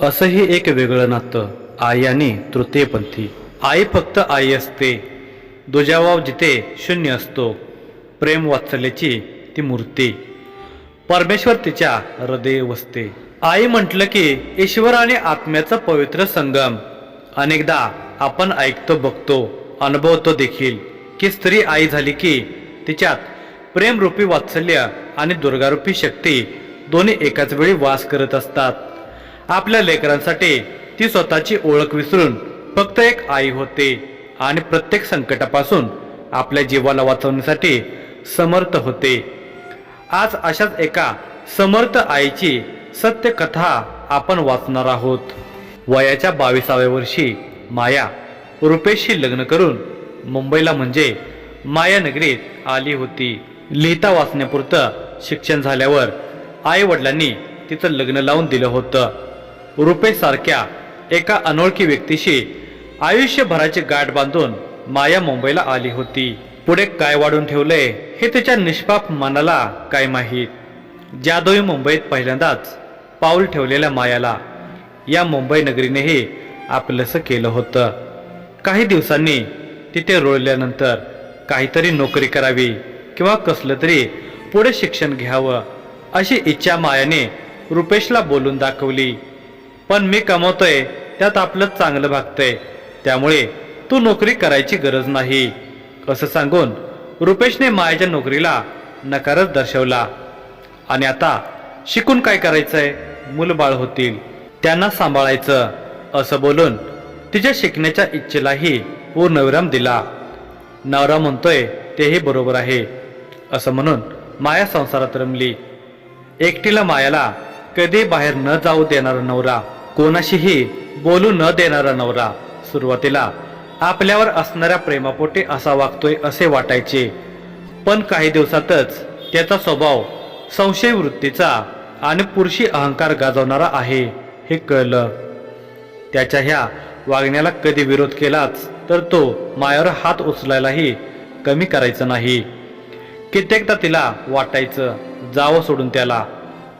असंही एक वेगळं नातं. आई आणि तृतीयपंथी आई फक्त आई असते. दुजावाव जिथे शून्य असतो. प्रेम वात्सल्याची ती मूर्ती. परमेश्वर तिच्या हृदय वसते. आई म्हटलं की ईश्वर आणि आत्म्याचा पवित्र संगम. अनेकदा आपण ऐकतो बघतो अनुभवतो देखील की स्त्री आई झाली की तिच्यात प्रेमरूपी वात्सल्य आणि दुर्गारूपी शक्ती दोन्ही एकाच वेळी वास करत असतात. आपल्या लेकरांसाठी ती स्वतःची ओळख विसरून फक्त एक आई होते आणि प्रत्येक संकटापासून आपल्या जीवाला वाचवण्यासाठी समर्थ होते. आज अशाच एका समर्थ आईची सत्य कथा आपण वाचणार आहोत. वयाच्या बावीसाव्या वर्षी माया रुपेशशी लग्न करून मुंबईला म्हणजे मायानगरीत आली होती. लिहिता वाचण्यापुरतं शिक्षण झाल्यावर आई वडिलांनी तिचं लग्न लावून दिलं होतं. रुपेशसारख्या एका अनोळखी व्यक्तीशी आयुष्यभराची गाठ बांधून माया मुंबईला आली होती. पुढे काय वाढून ठेवले हे तिच्या निष्पाप मनाला काय माहीत? जादोई मुंबईत पहिल्यांदाच पाऊल ठेवलेल्या मायाला या मुंबई नगरीनेही आपलंसं केलं होतं. काही दिवसांनी तिथे रोळल्यानंतर काहीतरी नोकरी करावी किंवा कसलं तरी पुढे शिक्षण घ्यावं अशी इच्छा मायाने रुपेशला बोलून दाखवली. पण मी कमवतोय त्यात आपलं चांगलं भागतंय. त्यामुळे तू नोकरी करायची गरज नाही. असं सांगून रुपेशने मायाच्या नोकरीला नकारच दर्शवला. आणि आता शिकून काय करायचंय? मूलबाळ होतील. त्यांना सांभाळायचं असं बोलून तिच्या शिकण्याच्या इच्छेलाही पूर्णविराम दिला. नवरा म्हणतोय तेही बरोबर आहे. असं म्हणून माया संसारात रमली. एकटीला मायाला कधी बाहेर न जाऊ देणारा नवरा कोणाशीही बोलू न देणारा नवरा सुरुवातीला आपल्यावर असणाऱ्या प्रेमापोटी असा वागतोय असे वाटायचे. पण काही दिवसातच त्याचा स्वभाव संशय वृत्तीचा आणि पुरुषी अहंकार गाजवणारा आहे हे कळलं. त्याच्या ह्या वागण्याला कधी विरोध केलाच तर तो मायावर हात उचलायलाही कमी करायचं नाही. कित्येकदा तिला वाटायचं जावं सोडून त्याला.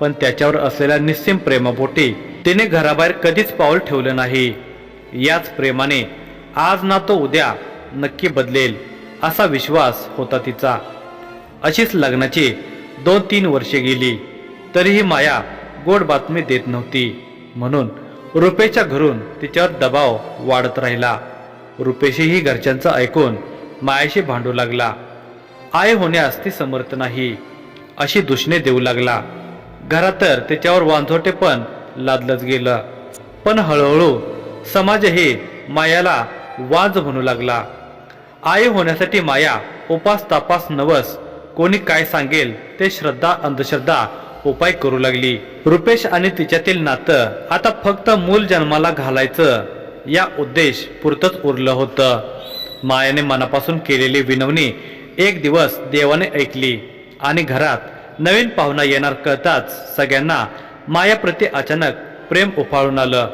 पण त्याच्यावर असलेल्या निस्सिम प्रेमापोटी तिने घराबाहेर कधीच पाऊल ठेवलं नाही. याच प्रेमाने आज ना तो उद्या नक्की बदलेल असा विश्वास होता तिचा. अशीच लग्नाची दोन तीन वर्षे गेली. तरीही माया गोड बातमी देत नव्हती. म्हणून रुपेच्या घरून तिच्यावर दबाव वाढत राहिला. रुपेशीही घरच्यांचं ऐकून मायाशी भांडू लागला. आय होण्यास ती समर्थ नाही. अशी दुष्णे देऊ लागला. घरात तर त्याच्यावर वांझोटे पण लादलंच गेलं. पण हळूहळू समाजही मायाला वाज म्हणू लागला. आई होण्यासाठी माया उपास तापास नवस. कोणी काय सांगेल ते श्रद्धा अंधश्रद्धा उपाय करू लागली. रुपेश आणि तिच्यातील नातं आता फक्त मूल जन्माला घालायचं. या उद्देश पुरतच उरलं होतं. मायाने मनापासून केलेली विनवणी एक दिवस देवाने ऐकली. आणि घरात नवीन पाहुणा येणार कळताच सगळ्यांना मायाप्रती अचानक प्रेम उफाळून आलं.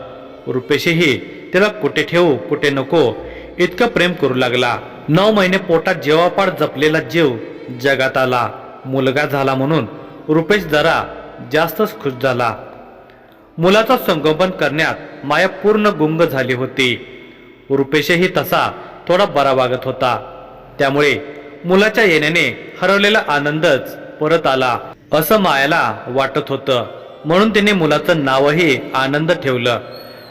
रुपेशही तिला कुठे ठेवू कुठे नको? इतकं प्रेम करू लागला. नऊ महिने पोटात जेवापाड जपलेला जीव जगात आला. मुलगा झाला म्हणून रुपेश जरा जास्तच खुश झाला. मुलाचं संगोपन करण्यात माया पूर्ण गुंग झाली होती. रुपेशही तसा थोडा बरा वागत होता. त्यामुळे मुलाच्या येण्याने हरवलेला आनंदच परत आला असं मायाला वाटत होतं. म्हणून तिने मुलाचं नावही आनंद ठेवलं.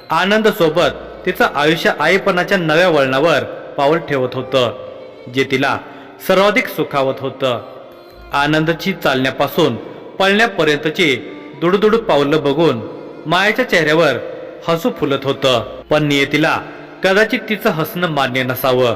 आनंद सोबत तिचं आयुष्य आईपणाच्या नव्या वळणावर पाऊल ठेवत होतं जे तिला सर्वाधिक सुखावत होतं. आनंदची चालण्यापासून पळण्यापर्यंतची दुडुदुडू पावलं बघून मायाच्या चेहऱ्यावर हसू फुलत होतं. पण नियतीला कदाचित तिचं हसणं मान्य नसावं.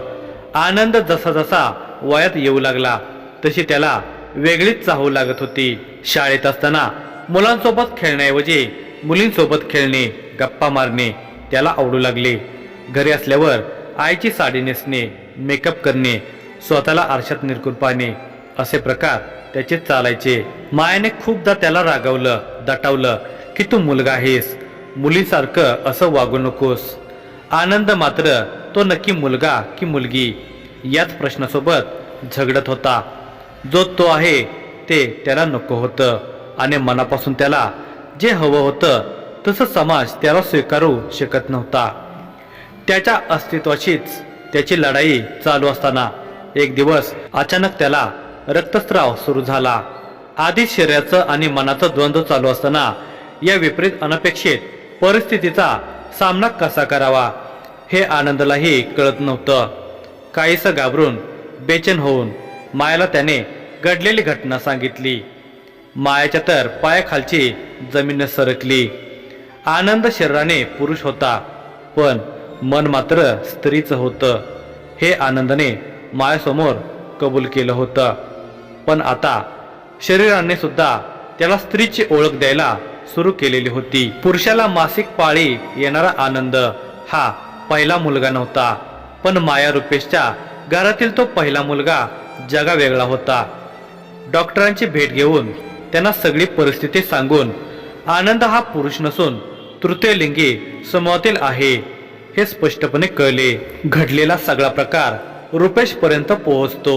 आनंद जसा जसा वयात येऊ लागला तशी त्याला वेगळीच चाहू लागत होती. शाळेत असताना मुलांसोबत खेळण्याऐवजी मुलींसोबत खेळणे गप्पा मारणे त्याला आवडू लागले. घरी असल्यावर आईची साडी नेसणे मेकअप करणे स्वतःला आरशात निरकून पाहणे असे प्रकार त्याचे चालायचे. मायाने खूपदा त्याला रागवलं दटावलं की तू मुलगा आहेस. मुलीसारखं असं वागू नकोस. आनंद मात्र तो नक्की मुलगा की मुलगी? याच प्रश्नासोबत झगडत होता. जो तो आहे ते त्याला नको होतं. आणि मनापासून त्याला जे हवं होतं तसं समाज त्याला स्वीकारू शकत नव्हता. त्याच्या अस्तित्वाशीच त्याची लढाई चालू असताना एक दिवस अचानक त्याला रक्तस्राव सुरू झाला. आधी शरीराचं आणि मनाचं द्वंद्व चालू असताना या विपरीत अनपेक्षित परिस्थितीचा सामना कसा करावा हे आनंदलाही कळत नव्हतं. काहीसं घाबरून बेचैन होऊन मायाला त्याने घडलेली घटना सांगितली. मायाच्या तर पायाखालची जमीन सरकली. आनंद शरीराने पुरुष होता पण मन मात्र स्त्रीचं होतं. हे आनंदाने मायासमोर कबूल केलं होतं. पण आता शरीराने सुद्धा त्याला स्त्रीची ओळख द्यायला सुरू केलेली होती. पुरुषाला मासिक पाळी येणारा आनंद हा पहिला मुलगा नव्हता पण माया रुपेशच्या घरातील तो पहिला मुलगा जगा वेगळा होता. डॉक्टरांची भेट घेऊन त्यांना सगळी परिस्थिती सांगून आनंद हा पुरुष नसून तृतीयलिंगी समूहातील आहे हे स्पष्टपणे कळले. घडलेला सगळा प्रकार रुपेश पर्यंत पोहोचतो.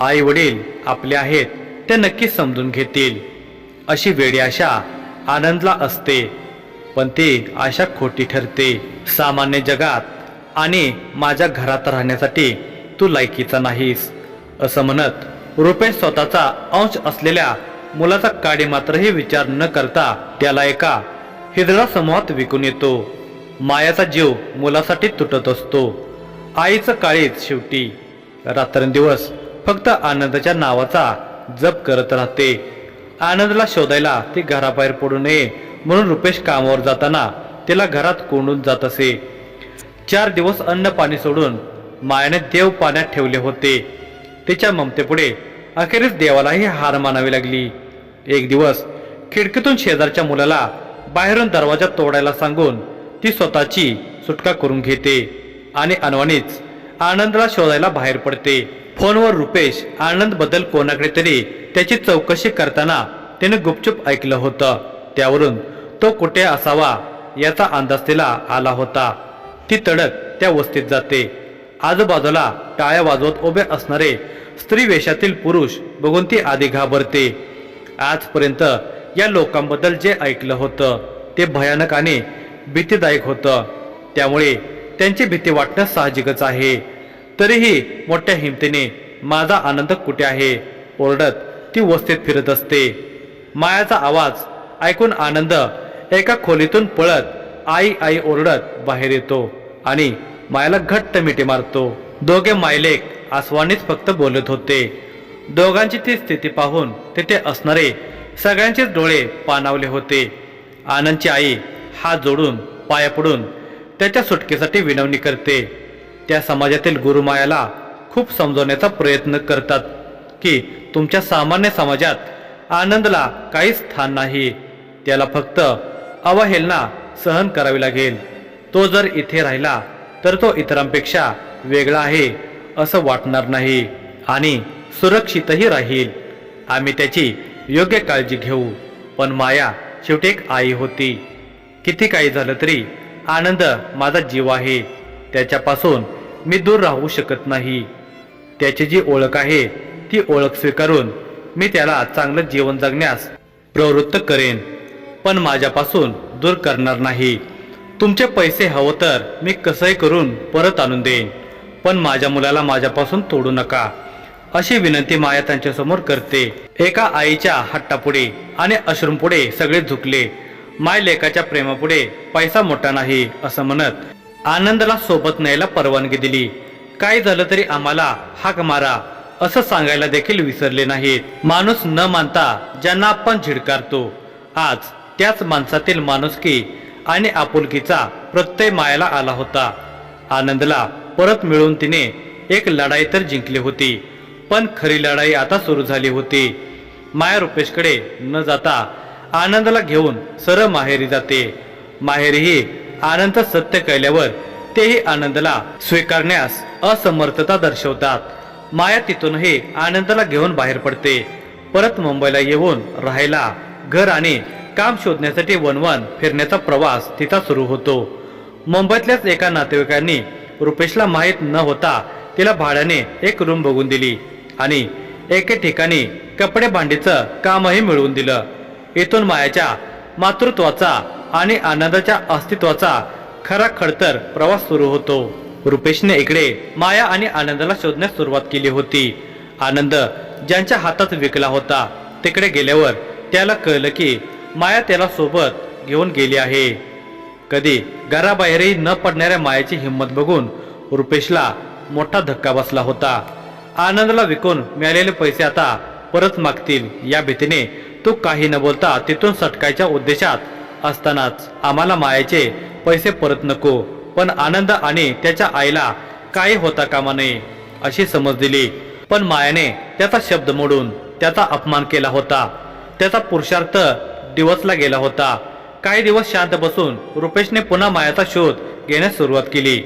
आई वडील आपले आहेत ते नक्की समजून घेतील. अशी वेळी आशा आनंदला असते पण ती आशा खोटी ठरते. सामान्य जगात आणि माझ्या घरात राहण्यासाठी तू लायकीचा नाहीस असं म्हणत रुपेश स्वतःचा अंश असलेल्या मुलाचा काडे मात्रही विचार न करता त्याला एका हिजडा समूहात विकून येतो. मायाचा जीव मुलासाठी तुटत असतो. आईचं काळीच शेवटी. रात्रंदिवस फक्त आनंदाच्या नावाचा जप करत राहते. आनंदला शोधायला ती घराबाहेर पडू नये म्हणून रुपेश कामावर जाताना तिला घरात कोंडून जात असे. चार दिवस अन्न पाणी सोडून मायाने देव पाण्यात ठेवले होते. तिच्या ममतेपुढे अखेरीस देवालाही हार मानावी लागली. एक दिवस खिडकीतून शेजारच्या मुलाला बाहेरून दरवाजा तोडायला सांगून ती स्वतःची सुटका करून घेते आणि अनवाणीच आनंदला शोधायला बाहेर पडते. फोनवर रुपेश आनंदबद्दल कोणाकडे तरी त्याची चौकशी करताना त्याने गुपचूप ऐकलं होतं. त्यावरून तो कुठे असावा याचा अंदाज तिला आला होता. ती तडक त्या वस्तीत जाते. आजूबाजूला टाळ्या वाजवत उभे असणारे स्त्री वेशातील पुरुष बघून ती आधी घाबरते. आजपर्यंत या लोकांबद्दल जे ऐकलं होतं ते भयानक आणि भीतीदायक होतं. त्यामुळे त्यांची भीती वाटणं साहजिकच आहे. तरीही मोठ्या हिमतीने माझा आनंद कुठे आहे? ओरडत ती वस्तीत फिरत असते. मायाचा आवाज ऐकून आनंद एका खोलीतून पळत आई आई ओरडत बाहेर येतो आणि मायाला घट्ट मिठी मारतो. दोघे मायलेक आसवानीच फक्त बोलत होते. दोघांची ती स्थिती पाहून तिथे असणारे सगळ्यांचेच डोळे पाणावले होते. आनंदची आई हात जोडून पाया पडून त्याच्या सुटकेसाठी विनवणी करते. त्या समाजातील गुरुमायाला खूप समजवण्याचा प्रयत्न करतात की तुमच्या सामान्य समाजात आनंदला काही स्थान नाही. त्याला फक्त अवहेलना सहन करावी लागेल. तो जर इथे राहिला तर तो इतरांपेक्षा वेगळा आहे. असं वाटणार नाही आणि सुरक्षितही राहील. आम्ही त्याची योग्य काळजी घेऊ. पण माया शेवटी एक आई होती. किती काही झालं तरी आनंद माझा जीव आहे. त्याच्यापासून मी दूर राहू शकत नाही. त्याची जी ओळख आहे ती ओळख स्वीकारून मी त्याला चांगलं जीवन जगण्यास प्रवृत्त करेन. पण माझ्यापासून दूर करणार नाही. तुमचे पैसे हवं तर मी कसंही करून परत आणून देईन. पण माझ्या मुलाला माझ्यापासून तोडू नका. अशी विनंती माया त्यांच्यासमोर करते. एका आईच्या हट्टापुढे आणि अश्रूंपुढे सगळे झुकले. माय लेखाच्या प्रेमापुढे पैसा मोठा नाही असं म्हणत आनंदला सोबत न्यायला परवानगी दिली. काय झालं तरी आम्हाला हाक मारा असं सांगायला देखील विसरले नाहीत. माणूस न मानता ज्यांना आपण झिडकारतो आज त्याच माणसातील माणुसकी आणि आपुलकीचा प्रत्यय मायाला आला होता. आनंदला परत मिळून तिने एक लढाई तर जिंकली होती पण खरी लढाई आता सुरू झाली होती. माया रुपेशकडे न जाता आनंदला घेऊन सरळ माहेरी जाते. माहेरीही आनंद सत्य कळल्यावर तेही आनंदला स्वीकारण्यास असमर्थता दर्शवतात. माया तिथूनही आनंदला घेऊन बाहेर पडते. परत मुंबईला येऊन राहायला घर आणि काम शोधण्यासाठी वनवन फिरण्याचा प्रवास तिचा सुरू होतो. मुंबईतल्याच एका नातेवाईकांनी रुपेशला माहीत न होता तिला भाड्याने एक रूम बघून दिली आणि एके ठिकाणी कपडे भांडीचं कामही मिळवून दिलं. इथून मायाच्या मातृत्वाचा आणि आनंदाच्या अस्तित्वाचा खरा खडतर प्रवास सुरू होतो. रुपेशने इकडे माया आणि आनंदाला शोधण्यास सुरुवात केली होती. आनंद ज्यांच्या हातात विकला होता तिकडे गेल्यावर त्याला कळलं की माया त्याला सोबत घेऊन गेली आहे. कधी घराबाहेरही न पडणाऱ्या मायाची हिंमत बघून रुपेशला मोठा धक्का बसला होता. आनंदला विकून मिळालेले पैसे आता परत मागतील. या भीतीने तो काही न बोलता तिथून सटकायच्या उद्देशात असतानाच आम्हाला मायाचे पैसे परत नको पण आनंद आणि त्याच्या आईला काही होता कामा नये अशी समज दिली. पण मायाने त्याचा शब्द मोडून त्याचा अपमान केला होता. त्याचा पुरुषार्थ दिवसला गेला होता. काही दिवस शांत बसून रुपेशने पुन्हा मायाचा शोध घेण्यास सुरुवात केली.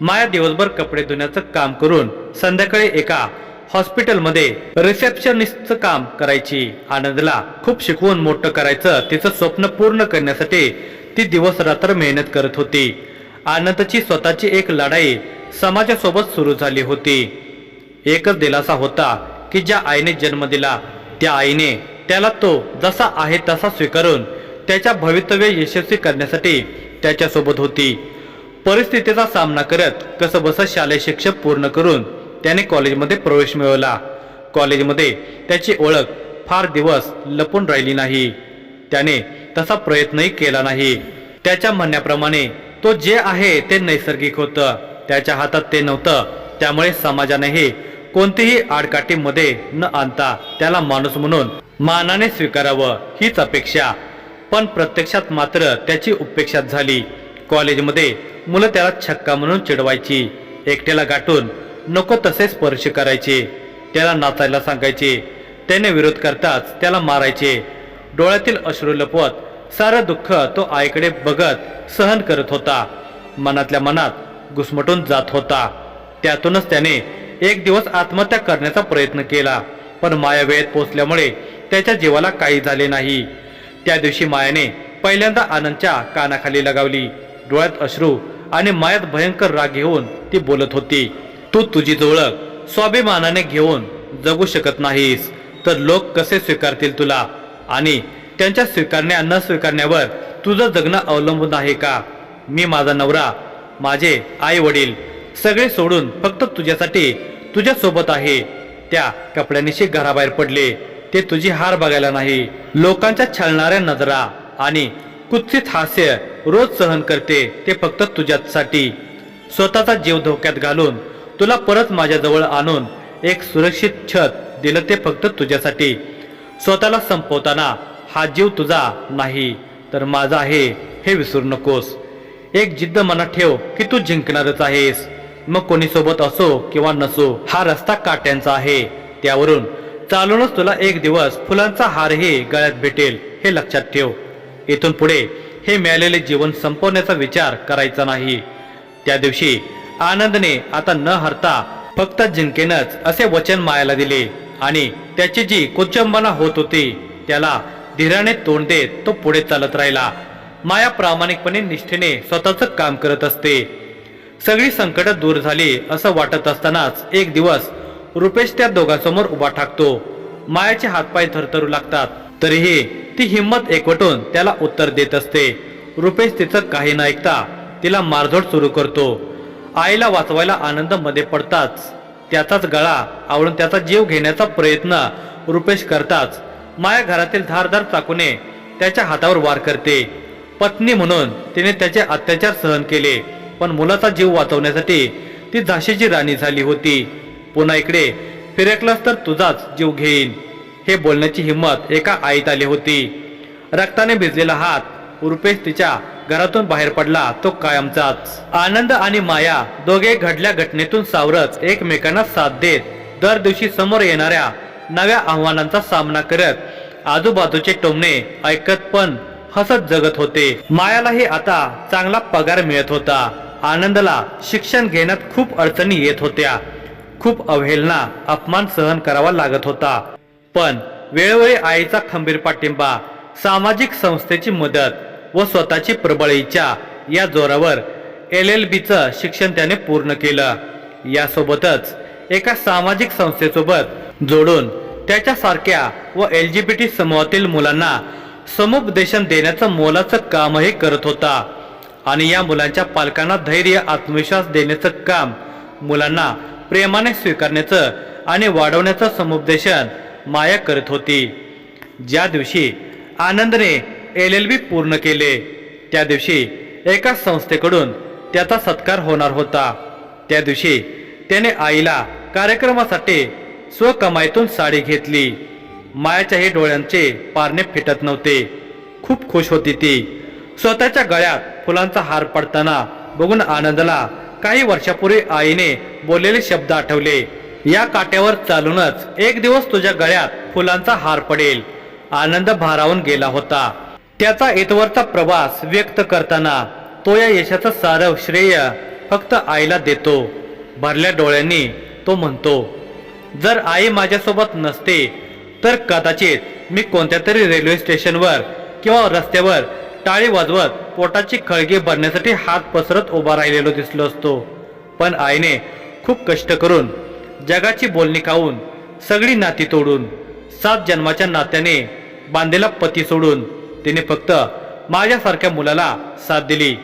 माया दिवसभर कपडे धुण्याचं काम करून संध्याकाळी एका हॉस्पिटलमध्ये रिसेप्शनिस्टचं काम करायची. आनंदला खूप शिकवून मोठं करायचं तिचं स्वप्न पूर्ण करण्यासाठी ती दिवस रात्र मेहनत करत होती. आनंदची स्वतःची एक लढाई समाजासोबत सुरू झाली होती. एकच दिलासा होता की ज्या आईने जन्म दिला त्या आईने त्याला तो जसा आहे तसा स्वीकारून त्याच्या भवितव्य यशस्वी करण्यासाठी त्याच्यासोबत होती. परिस्थितीचा सामना करत कसं बस शालेय शिक्षक पूर्ण करून त्याने कॉलेजमध्ये प्रवेश मिळवला. कॉलेजमध्ये त्याची ओळख फार दिवस लपून राहिली नाही. त्याने तसा प्रयत्नही केला नाही. त्याच्या म्हणण्याप्रमाणे तो जे आहे ते नैसर्गिक होतं. त्याच्या हातात ते नव्हतं. त्यामुळे समाजानेही कोणतीही आडकाठीमध्ये न आणता त्याला माणूस म्हणून मानाने स्वीकारावं हीच अपेक्षा. पण प्रत्यक्षात मात्र त्याची उपेक्षा झाली. कॉलेजमध्ये मुलं त्याला छक्का म्हणून चिडवायची. एकट्याला गाठून नको तसे स्पर्श करायचे. त्याला नाचायला सांगायचे. त्याने विरोध करताच त्याला मारायचे. डोळ्यातील अश्रू लपवत सारं दुःख तो आईकडे बघत सहन करत होता. मनातल्या मनात घुसमटून जात होता. त्यातूनच त्याने एक दिवस आत्महत्या करण्याचा प्रयत्न केला. पण माया वेळेत पोचल्यामुळे त्याच्या जीवाला काही झाले नाही. त्या दिवशी मायाने पहिल्यांदा आनंदच्या कानाखाली लगावली. डोळ्यात अश्रू आणि मायात भयंकर राग घेऊन ती बोलत होती तू तुझी ओळख स्वाभिमानाने घेऊन जगू शकत नाहीस तर लोक कसे स्वीकारतील तुला? आणि त्यांच्या स्वीकारण्या न स्वीकारण्यावर तुझं जगणं अवलंबून आहे का? मी माझा नवरा माझे आई वडील सगळे सोडून फक्त तुझ्यासाठी तुझ्यासोबत आहे. त्या कपड्यानिशी घराबाहेर पडले. ते तुझी हार बघायला नाही. लोकांच्या छळणाऱ्या नजरा आणि कुत्सित हास्य रोज सहन करते ते फक्त तुझ्यासाठी. स्वतःचा जीव धोक्यात घालून तुला परत माझ्याजवळ आणून एक सुरक्षित छत दिलं ते फक्त तुझ्यासाठी. स्वतःला संपवताना हा जीव तुझा नाही तर माझा आहे हे विसरू नकोस. एक जिद्द मनात ठेव की तू जिंकणारच आहेस. मग कोणी सोबत असो किंवा नसो हा रस्ता काट्यांचा आहे. त्यावरून चालूनच तुला एक दिवस फुलांचा हारही गळ्यात भेटेल हे लक्षात ठेव. इथून पुढे हे मिळालेले जीवन संपवण्याचा विचार करायचा नाही. त्या दिवशी आनंदने आता न हरता फक्त जिंकेनच असे वचन मायाला दिले आणि त्याची जी कुचंबना होत होती त्याला धीराने तोंड देत तो पुढे चालत राहिला. माया प्रामाणिकपणे निष्ठेने स्वतःच काम करत असते. सगळी संकट दूर झाली असं वाटत असतानाच एक दिवस रुपेश त्या दोघांसमोर उभा ठाकतो. मायाचे हातपाय थरथरू लागतात. तरीही ती हिंमत एकवटून त्याला उत्तर देत असते. रुपेश तिचं काही न ऐकता तिला मारझोड सुरू करतो. आईला वाचवायला आनंदमध्ये पडताच त्याचाच गळा आवळून त्याचा जीव घेण्याचा प्रयत्न रुपेश करताच माया घरातील धारदार चाकूने त्याच्या हातावर वार करते. पत्नी म्हणून तिने त्याचे अत्याचार सहन केले पण मुलाचा जीव वाचवण्यासाठी ती झाशीची राणी झाली होती. पुन्हा इकडे. फिरकलास तर तुझाच जीव घेईन. हे बोलण्याची हिंमत एका आईत आली होती. रक्ताने भिजलेला हात रुपेश तिच्या घरातून बाहेर पडला तो कायमचाच. आनंद आणि माया दोघे घडल्या घटनेतून सावरत एकमेकांना साथ देत दर दिवशी समोर येणाऱ्या नव्या आव्हानांचा सामना करत आजूबाजूचे टोमणे ऐकत पण हसत जगत होते. मायालाही आता चांगला पगार मिळत होता. आनंदला शिक्षण घेण्यात खूप अडचणी येत होत्या. खूप अवहेलना अपमान सहन करावा लागत होता. पण वेळोवेळी आईचा खंबीर पाठिंबा सामाजिक संस्थेची मदत व स्वतःची प्रबळ इच्छा या जोरावर एल एल बीचं शिक्षण त्याने पूर्ण केलं. यासोबतच एका सामाजिक संस्थेसोबत जोडून त्याच्यासारख्या व एल जी बी टी समूहातील मुलांना समुपदेशन देण्याचं मोलाचं कामही करत होता आणि या मुलांच्या पालकांना धैर्य आत्मविश्वास देण्याचं काम मुलांना प्रेमाने स्वीकारण्याचं आणि वाढवण्याचं समुपदेशन माया करत होती. ज्या दिवशी आनंदने एल एल बी पूर्ण केले त्या दिवशी एका संस्थेकडून त्याचा सत्कार होणार होता. त्या दिवशी त्याने आईला कार्यक्रमासाठी स्वकमाईतून साडी घेतली. मायाच्याही डोळ्यांचे पारणे फिटत नव्हते. खूप खुश होती ती. स्वतःच्या गळ्यात फुलांचा हार पडताना बघून आनंदला काही वर्षापूर्वी आईने बोललेले शब्द आठवले या काट्यावर चालूनच एक दिवस तुझ्या गळ्यात फुलांचा हार पडेल आनंद भारावून गेला होता. त्याचा इतवरचा प्रवास व्यक्त करताना तो या यशाचं सारव श्रेय फक्त आईला देतो. भरल्या डोळ्यांनी तो म्हणतो जर आई माझ्यासोबत नसते तर कदाचित मी कोणत्या तरी रेल्वे स्टेशनवर किंवा रस्त्यावर टाळी वाजवत पोटाची खळगी भरण्यासाठी हात पसरत उभा राहिलेलो दिसलो असतो. पण आईने खूप कष्ट करून जगाची बोलणी खाऊन सगळी नाती तोडून सात जन्माच्या नात्याने बांधलेला पती सोडून तिने फक्त माझ्यासारख्या मुलाला साथ दिली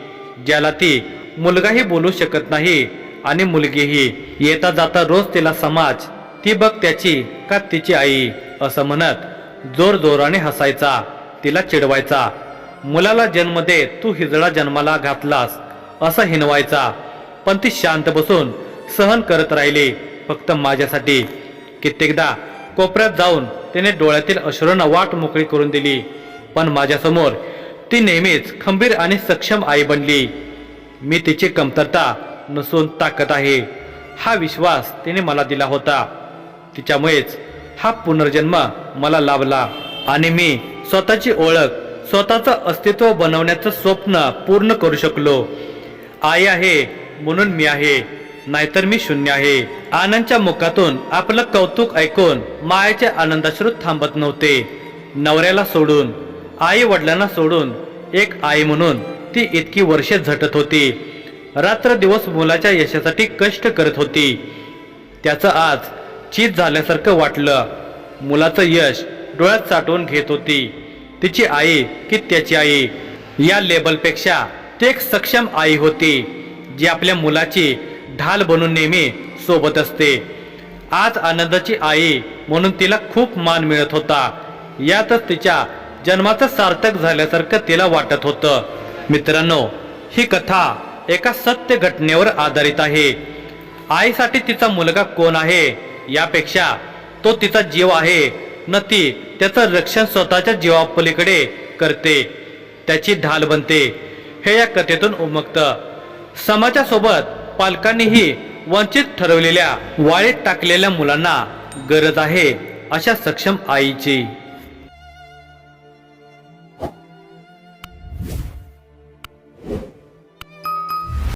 ज्याला ती मुलगाही बोलू शकत नाही आणि मुलगीही येता जाता रोज तिला समाज ती बघ त्याची का तिची आई असं म्हणत जोर जोराने हसायचा तिला चिडवायचा. मुलाला जन्म दे तू हिजडा जन्माला घातलास असं हिनवायचा. पण ती शांत बसून सहन करत राहिली फक्त माझ्यासाठी. कित्येकदा कोपऱ्यात जाऊन तिने डोळ्यातील अश्रूंना वाट मोकळी करून दिली पण माझ्यासमोर ती नेहमीच खंबीर आणि सक्षम आई बनली. मी तिची कमतरता नसून ताकद आहे हा विश्वास तिने मला दिला होता. तिच्यामुळेच हा पुनर्जन्म मला लाभला आणि मी स्वतःची ओळख स्वतःचं अस्तित्व बनवण्याचं स्वप्न पूर्ण करू शकलो. आई आहे म्हणून मी आहे नाहीतर मी शून्य आहे. आनंदच्या मुखातून आपलं कौतुक ऐकून मायाचे आनंदाश्रू थांबत नव्हते. नवऱ्याला सोडून आई वडिलांना सोडून एक आई म्हणून ती इतकी वर्षे झटत होती. रात्र दिवस मुलाच्या यशासाठी कष्ट करत होती. त्याचं आज चीज झाल्यासारखं वाटलं. मुलाचं यश डोळ्यात साठवून घेत होती. तिची आई की त्याची आई. या लेबलपेक्षा ती एक सक्षम आई होती जी आपल्या मुलाची ढाल बनून नेहमी सोबत असते. आज आनंदाची आई म्हणून तिला खूप मान मिळत होता. यातच तिच्या जन्माचं सार्थक झाल्यासारखं तिला वाटत होतं. मित्रांनो ही कथा एका सत्य घटनेवर आधारित आहे. आईसाठी तिचा मुलगा कोण आहे यापेक्षा तो तिचा जीव आहे न ती त्याचं रक्षण स्वतःच्या जीवापलीकडे करते. त्याची ढाल बनते. हे या कथेतून उमगतं समाजासोबत पालकांनीही वंचित ठरवलेल्या वाळीत टाकलेल्या मुलांना गरज आहे अशा सक्षम आईची.